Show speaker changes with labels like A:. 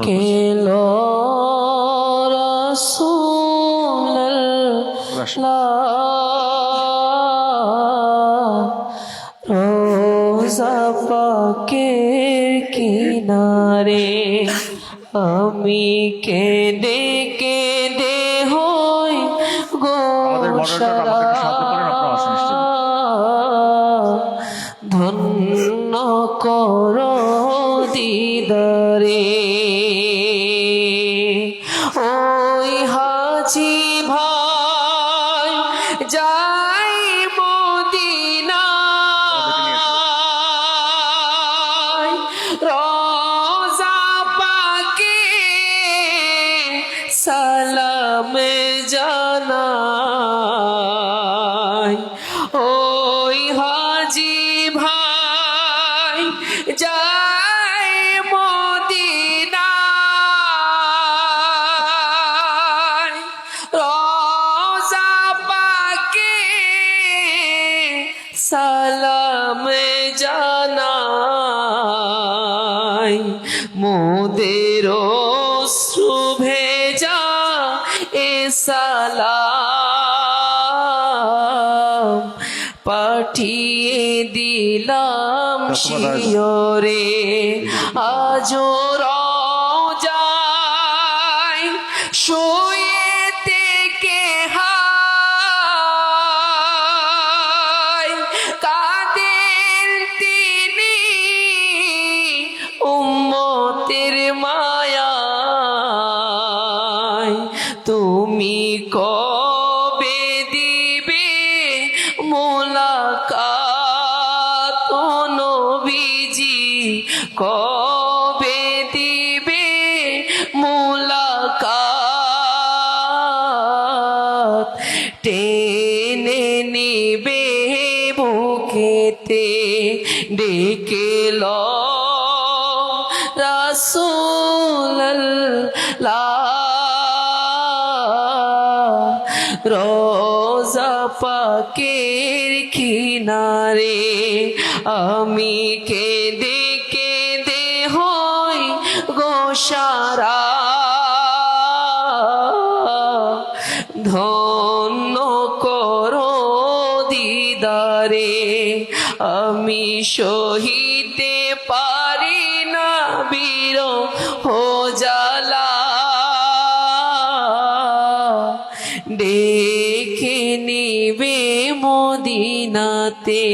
A: কেল রোজা পাকের কিনারে আমি কেঁদে কেঁদে হই
B: আমাদের moderator
A: দিদারে ওই হাজি ভাই যাই মদিনা রোজা পাকে সালাম জানাই ভাই যাই রোজা পাকে সালাম জানাই। মোদের অশ্রু ভেজা এ সালাম পাঠিয়ে দিলাম শিয়রে আজো যায় শুয়ে থেকে হায়। কাদের তিনি উম্মতের মায়ায়। তুমি কবে কবে দিবে মোলাকাত? টেনে নিবে বুকেতে ডেকে ল রাসূলুল্লাহ। রোজা পাকের কিনারে আমি কেঁদে গোসারা ধন্য করো দিদারে আমি সহিতে পারি না বীর হো জালা ডেকে নিবে মদিনাতে